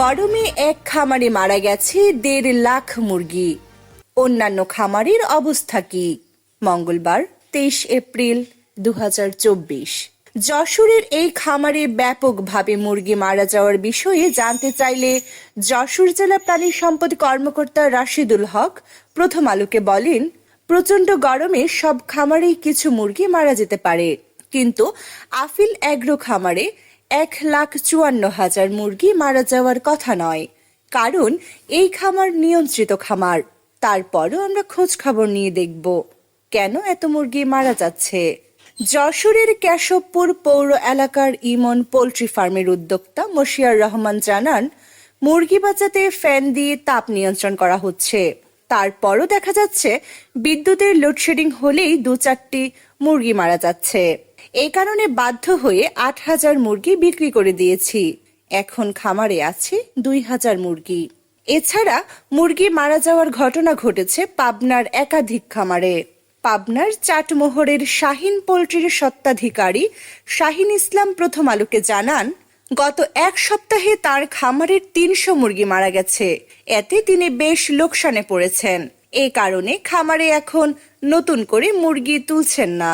গরমে এক খামারে মারা গেছে দেড় লাখ মুরগি। অন্যান্য খামারের অবস্থা কি? মঙ্গলবার, তেইশ এপ্রিল দু হাজার চব্বিশ। যশোরের এই খামারে ব্যাপকভাবে মুরগি মারা যাওয়ার বিষয়ে জানতে চাইলে যশোর জেলা প্রাণী সম্পদ কর্মকর্তা রাশিদুল হক প্রথম আলোকে বলেন, প্রচণ্ড গরমে সব খামারেই কিছু মুরগি মারা যেতে পারে। কিন্তু আফিল অ্যাগ্রো খামারে এক লাখ চুয়ান্ন হাজার মুরগি মারা যাওয়ার কথা নয়, কারণ এই খামার নিয়ন্ত্রিত খামার। তারপরও আমরা খোঁজ খবর নিয়ে দেখব কেন এত মুরগি মারা যাচ্ছে। যশোরের কেশবপুর পৌর এলাকার ইমন পোলট্রি ফার্মের উদ্যোক্তা মশিয়ার রহমান জানান, মুরগি বাঁচাতে ফ্যান দিয়ে তাপ নিয়ন্ত্রণ করা হচ্ছে। তারপরও দেখা যাচ্ছে বিদ্যুতের লোডশেডিং হলেই দু চারটি মুরগি মারা যাচ্ছে। এই কারণে বাধ্য হয়ে আট হাজার মুরগি বিক্রি করে দিয়েছি। এখন খামারে আছে দুই হাজার মুরগি। এছাড়া মুরগি মারা যাওয়ার ঘটনা ঘটেছে পাবনার একাধিক খামারে। পাবনার চাটমোহরের শাহিন পোল্ট্রির সত্ত্বাধিকারী শাহিন ইসলাম প্রথম আলোকে জানান, গত এক সপ্তাহে তার খামারের তিনশো মুরগি মারা গেছে। এতে তিনি বেশ লোকসানে পড়েছেন। এ কারণে খামারে এখন নতুন করে মুরগি তুলছেন না।